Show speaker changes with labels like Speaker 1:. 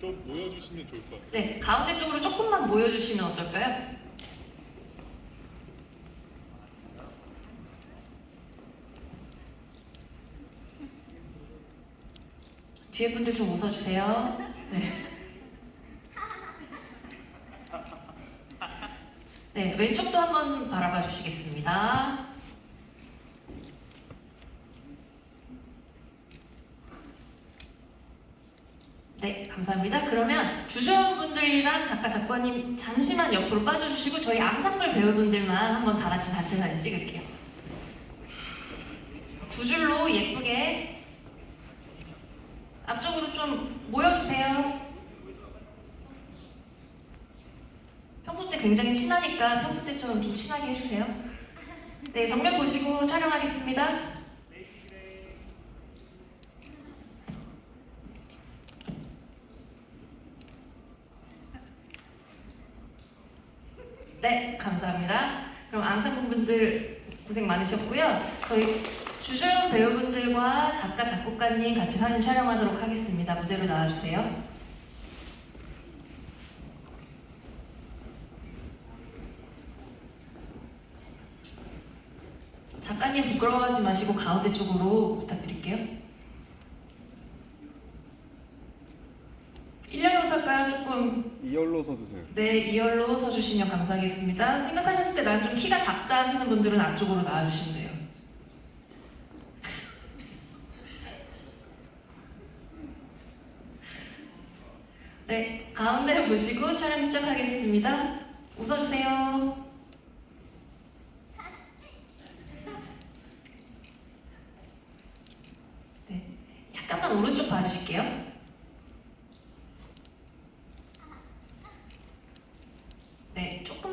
Speaker 1: 좀 모여주시면 좋을 것 같아요.
Speaker 2: 네, 가운데 쪽으로 조금만 모여주시면 어떨까요? 뒤에 분들 좀 웃어주세요. 네. 네, 왼쪽도 한번 바라봐 주시겠습니다. 네, 감사합니다. 그러면 주주원분들이랑 작가, 작가님 잠시만 옆으로 빠져주시고 저희 앙상블 배우분들만 한번 다 같이 단체 사진 찍을게요. 두 줄로 예쁘게 앞쪽으로 좀 모여주세요. 평소 때 굉장히 친하니까 평소 때처럼 좀 친하게 해주세요. 네, 정면 보시고 촬영하겠습니다. 네, 감사합니다. 그럼 앙상분들 고생 많으셨고요. 저희 주조연 배우분들과 작가, 작곡가님 같이 사진 촬영하도록 하겠습니다. 무대로 나와주세요. 작가님 부끄러워하지 마시고 가운데 쪽으로 부탁드릴게요. 설까요? 조금
Speaker 3: 이열로 서주세요.
Speaker 2: 네, 2열로 서주시면 감사하겠습니다. 생각하셨을 때 난 좀 키가 작다 하시는 분들은 앞쪽으로 나와주시면 돼요. 네, 가운데 보시고 촬영 시작하겠습니다. 웃어주세요. 네, 잠깐만 오른쪽 봐주실게요.